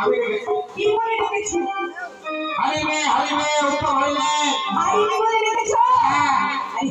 আমি কি বলে ডেকেছো? হারিবে হারিবে উত্তম হইলে হারিনি বলে ডেকেছো? আরে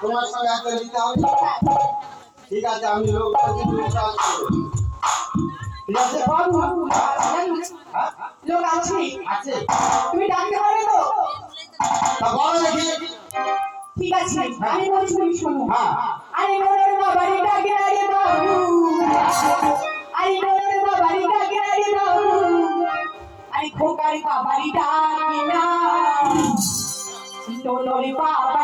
তোমার সঙ্গে একটা দিতে হবে ঠিক আছে আমি লোক ঠিক আছে বাবু জানো, হ্যাঁ? লোক আছে আছে তুমি ডাকতে পারবে তো তা বলো দেখি ঠিক আছে আমি বলছি তুমি শোনো হ্যাঁ আরে মোরের বাবারি ডাকে আরে বাবু আরে মোরের বাবারি ডাকে আরে বাবু আরে খোকার বাবারি ডাকে না লোলোর বাবা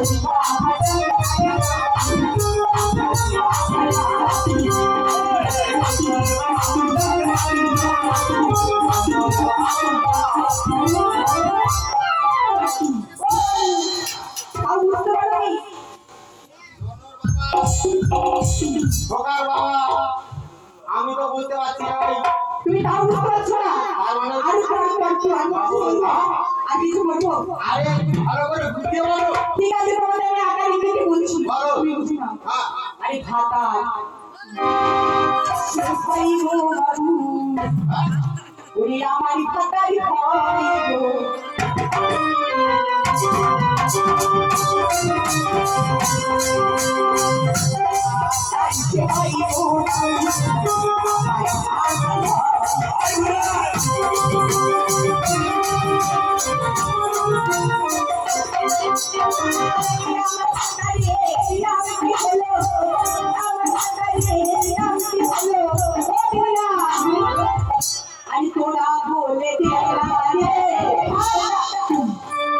আমি তো বুঝতে পারছি না। তুমি তাও বুঝতে পারছ না। আর মানে আর করছ আমি আর বলব? আরে ভালো করে বুঝিয়ে বলো। ঠিক আছে তোমাদের আমি আকার ইংরেজি বলছি। বলো। বুঝি না। হ্যাঁ। আরে খাতা। সবাই গো বাবু ওরে আমার খাতাই ভাই গো। গো বাবু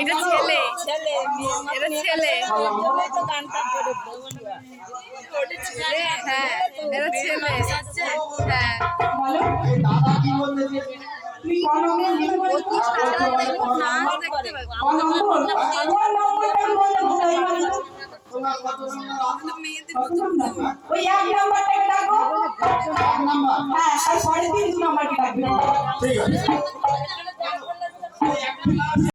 এটা ছেলে। এটা ছেলে। হ্যাঁ এটা ছেলে। হ্যাঁ নাচ দেখতে পাবো ওই এক নাম্বারটাকে ডাকবো হ্যাঁ সাড়ে তিন দু নাম্বারকে ডাকবো ঠিক আছে